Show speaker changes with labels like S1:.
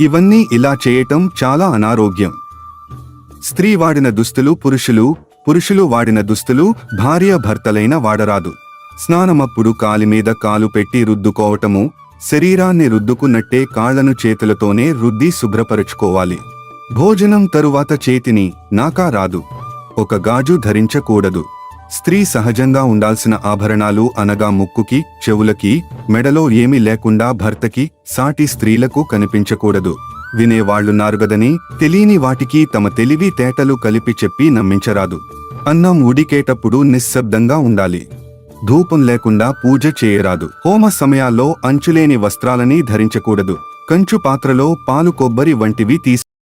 S1: ఇవన్నీ ఇలా చేయటం చాలా అనారోగ్యం. స్త్రీ వాడిన దుస్తులు పురుషులు పురుషులు వాడిన దుస్తులు భార్య భర్తలైన వాడరాదు. స్నానమప్పుడు కాలి మీద కాలు పెట్టి రుద్దుకోవటము శరీరాన్ని రుద్దుకున్నట్టే కాళ్ళను చేతులతోనే రుద్ది శుభ్రపరుచుకోవాలి. భోజనం తరువాత చేతిని నాకా రాదు. ఒక గాజు ధరించకూడదు. స్త్రీ సహజంగా ఉండాల్సిన ఆభరణాలు అనగా ముక్కుకి చెవులకి మెడలో ఏమీ లేకుండా భర్తకి సాటి స్త్రీలకు కనిపించకూడదు. వినేవాళ్ళున్నారు గదని తెలియని వాటికి తమ తెలివి తేటలు కలిపి చెప్పి నమ్మించరాదు. అన్నం ఉడికేటప్పుడు నిశ్శబ్దంగా ఉండాలి. ధూపం లేకుండా పూజ చేయరాదు. హోమ సమయాల్లో అంచులేని వస్త్రాలని ధరించకూడదు. కంచు పాత్రలో పాలు కొబ్బరి వంటివి తీసు